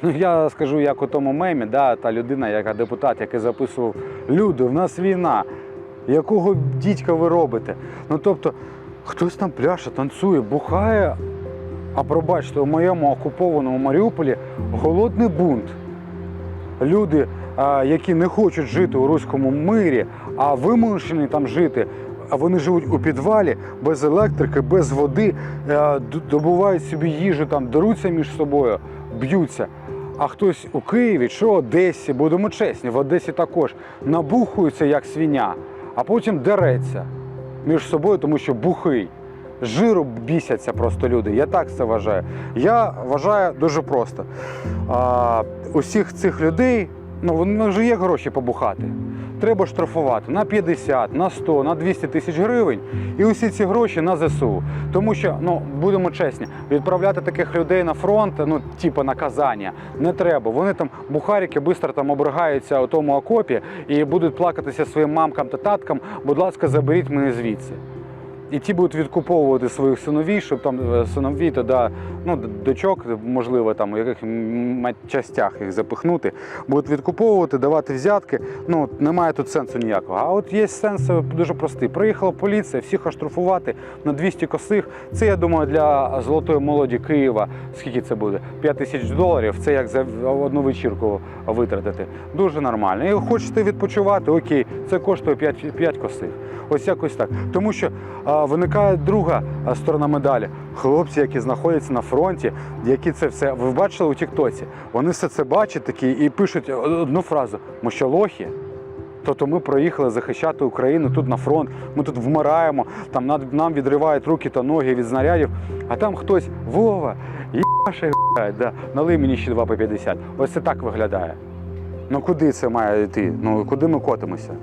Ну я скажу, як у тому мемі, да, та людина, яка депутат, який записував люди, в нас війна. Якого дідька ви робите? Ну тобто, хтось там пляше, танцює, бухає. А пробачте, у моєму окупованому Маріуполі голодний бунт. Люди, які не хочуть жити у руському мирі, а вимушені там жити, а вони живуть у підвалі без електрики, без води, е, добувають собі їжу, там деруться між собою, б'ються. А хтось у Києві чи Одесі, будемо чесні, в Одесі також набухується як свиня, а потім дереться між собою, тому що бухий. Жиру бісяться просто люди. Я так це вважаю. Я вважаю дуже просто. А, усіх цих людей, ну вони вже є гроші побухати. Треба штрафувати на 50, на 100, на 200 тисяч гривень. І усі ці гроші на ЗСУ. Тому що, ну будемо чесні, відправляти таких людей на фронт, ну типу наказання, не треба. Вони там бухарики швидко там обригаються у тому окопі і будуть плакатися своїм мамкам та таткам. Будь ласка, заберіть мене звідси. І ті будуть відкуповувати своїх синовій, щоб там е, синові тоді, ну, дочок, можливо, там у яких частях їх запихнути, будуть відкуповувати, давати взятки. Ну, немає тут сенсу ніякого. А от є сенс е, дуже простий. Приїхала поліція, всіх оштрафувати на 200 косих. Це, я думаю, для золотої молоді Києва, скільки це буде? 5 тисяч доларів. Це як за одну вечірку витратити. Дуже нормально. І хочете відпочивати, окей, це коштує 5, 5 косих. Ось якось так. Тому що виникає друга сторона медалі. Хлопці, які знаходяться на фронті, які це все. Ви бачили у Тіктоці? Вони все це бачать такі і пишуть одну фразу: ми що лохи? Тобто ми проїхали захищати Україну тут на фронт, ми тут вмираємо, там нам відривають руки та ноги від знарядів, а там хтось Вова, їбаше, да, налий мені ще 2 по 50. Ось це так виглядає. Ну куди це має йти? Ну куди ми котимося?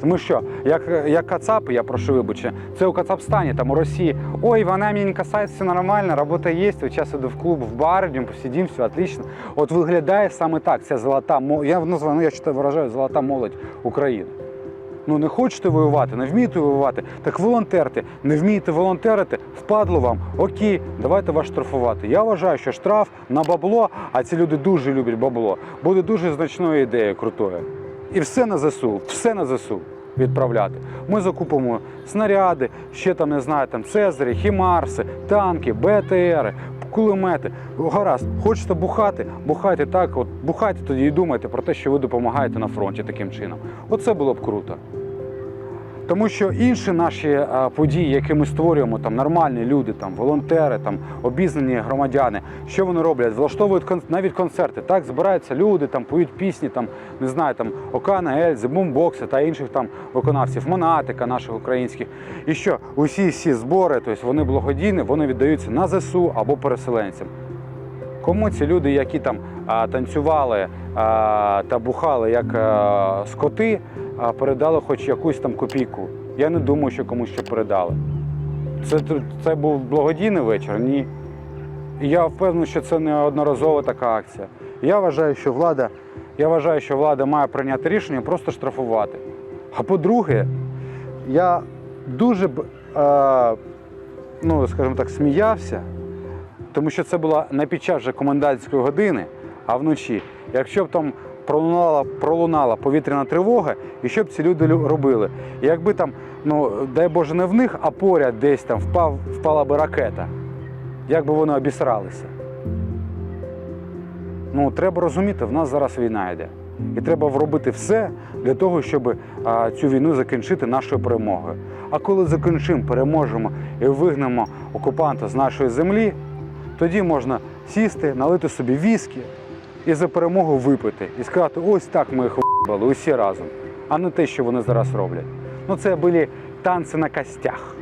Тому що, як, як Кацапи, я прошу вибачення, це у Кацапстані, там у Росії. Ой, вона мене не касається, все нормально, робота є, от зараз іду в клуб, в бар, йдемо, посидім, все отлично. От виглядає саме так, ця золота Я називаю, ну я ще виражаю золота молодь України. Ну не хочете воювати, не вмієте воювати, так волонтерте. Не вмієте волонтерити, впадло вам. Окей, давайте вас штрафувати. Я вважаю, що штраф на бабло, а ці люди дуже люблять бабло, буде дуже значною ідеєю крутою. І все на ЗСУ, все на ЗСУ відправляти. Ми закупимо снаряди, ще там не знаю, там Цезарі, Хімарси, танки, БТРи, кулемети. Гаразд, хочете бухати, бухайте так, от бухайте тоді і думайте про те, що ви допомагаєте на фронті таким чином. Оце було б круто. Тому що інші наші події, які ми створюємо, там нормальні люди, там волонтери, там обізнані громадяни, що вони роблять? Влаштовують навіть концерти. Так збираються люди, там поють пісні, там не знаю, там Окана, Ельзи, Бумбокси та інших там виконавців, Монатика наших українських. І що усі всі збори, тобто вони благодійні, вони віддаються на ЗСУ або переселенцям. Кому ці люди, які там танцювали та бухали як скоти, передали хоч якусь там копійку? Я не думаю, що комусь що передали. Це, це був благодійний вечір? Ні. Я впевнений, що це не одноразова така акція. Я вважаю, що влада, я вважаю, що влада має прийняти рішення просто штрафувати. А по-друге, я дуже б, е, ну, скажімо так, сміявся, тому що це була не під час вже комендантської години, а вночі. Якщо б там пролунала, пролунала повітряна тривога, і що б ці люди робили? І якби там, ну дай Боже, не в них, а поряд десь там впав, впала би ракета, як би вони обісралися? Ну, треба розуміти, в нас зараз війна йде. І треба робити все для того, щоб а, цю війну закінчити нашою перемогою. А коли закінчимо, переможемо і вигнемо окупанта з нашої землі, тоді можна сісти, налити собі віскі і за перемогу випити. І сказати, ось так ми їх вибили усі разом, а не те, що вони зараз роблять. Ну це були танці на костях.